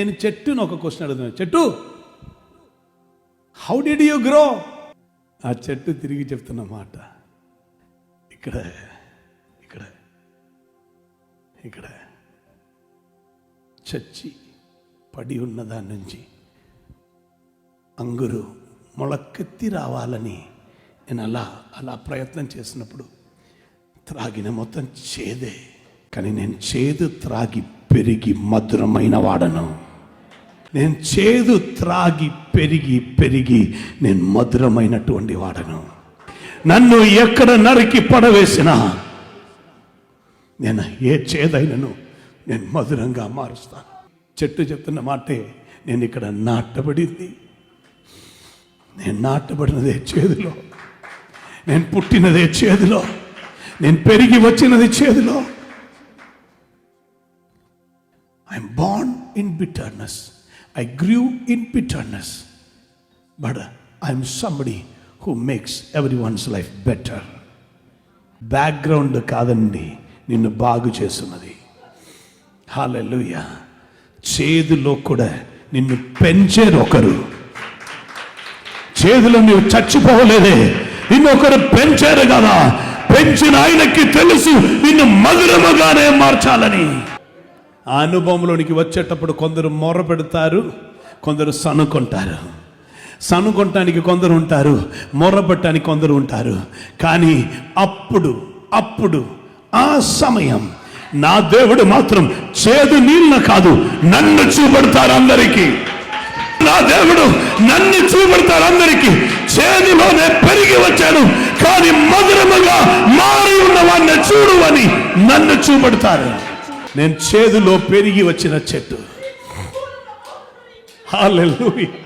నేను చెట్టును ఒక క్వశ్చన్ అడుగుతున్నాను చెట్టు హౌ డిడ్ యూ గ్రో ఆ చెట్టు తిరిగి చెప్తున్న మాట. ఇక్కడ ఇక్కడ ఇక్కడ. చచ్చి పడి ఉన్న దాని నుంచి అంగురు మొలకెత్తి రావాలని నేను అలా అలా ప్రయత్నం చేసినప్పుడు త్రాగిన మొత్తం చేదే. కానీ నేను చేదు త్రాగి పెరిగి మధురమైన వాడను. నేను చేదు త్రాగి పెరిగి పెరిగి నేను మధురమైనటువంటి వాడను. నన్ను ఎక్కడ నరికి పడవేసినా నేను ఏ చేదైనను నేను మధురంగా మారుస్తాను. చెట్టు చెప్తున్న మాటే నేను ఇక్కడ నాటబడింది. నేను నాటబడినదే చేదులో. నేను పుట్టినదే చేదులో. నేను పెరిగి వచ్చినది చేదులో. I'm bond in bitterness I grew in bitterness but I'm somebody who makes everyone's life better background కాదండి నిన్ను బాగు చేస్తున్నది. హాలెలుయ చేదులో కూడా నిన్ను పెంచారు ఒకరు. చేదులో నువ్వు చచ్చిపోవలేదే నిన్ను ఒకరు పెంచారు కదా. పెంచిన ఆయనకి తెలుసు నిన్ను మధురముగానే మార్చాలని. ఆ అనుభవంలోనికి వచ్చేటప్పుడు కొందరు మొర పెడతారు కొందరు సనుకుంటారు సనుకొనటానికి కొందరు ఉంటారు మొర్రపెట్టడానికి కొందరు ఉంటారు. కానీ అప్పుడు అప్పుడు ఆ సమయం నా దేవుడు మాత్రం చేదు నీళ్ళ కాదు నన్ను చూపెడతారు అందరికీ. నా దేవుడు నన్ను చూపెడతారు అందరికీ. చేతిలోనే పెరిగి వచ్చాను కానీ మధురముగా మారి ఉన్నవాడిని చూడు అని నన్ను చూపెడతారు. నేను చేదులో పెరిగి వచ్చిన చెట్టు. హాలెలూయా.